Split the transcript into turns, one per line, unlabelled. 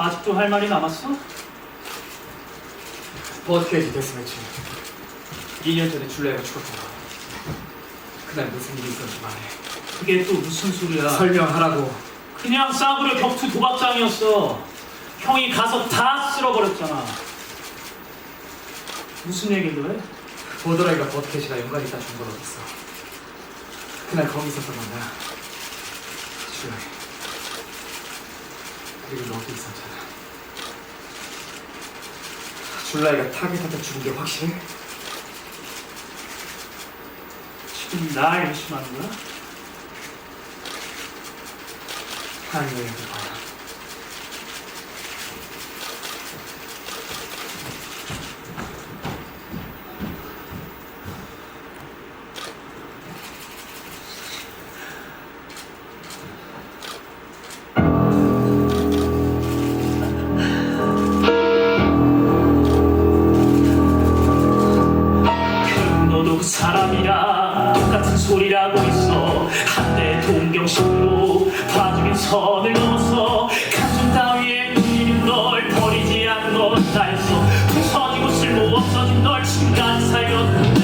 아직도 할 말이 남았어?
버드케이지 데스매치 2년 전에 줄레가 죽었잖아 그날 무슨 일이 있었는지 말해
그게 또 무슨 소리야?
설명하라고
그냥 싸구려 격투 도박장이었어. 형이 가서 다 쓸어버렸잖아. 무슨 얘기도 해?
보드라이가 버드케이지가 연관이 있다 준걸 얻었어 그날 거기 있었던 건가 줄레 그리고 너도 있었잖아 줄라이가 타겟한테 죽은 게 확실해?
지금 날 의심하는 거야?
아니면 여기 봐라
소리를 하고 있어. 한때 동경심으로 봐주긴 선을 넘어서 감정 따위에 밀리는 널 버리지 않은 건 나였어. 부서지고 쓸모 없어진 널 지금까지 살렸고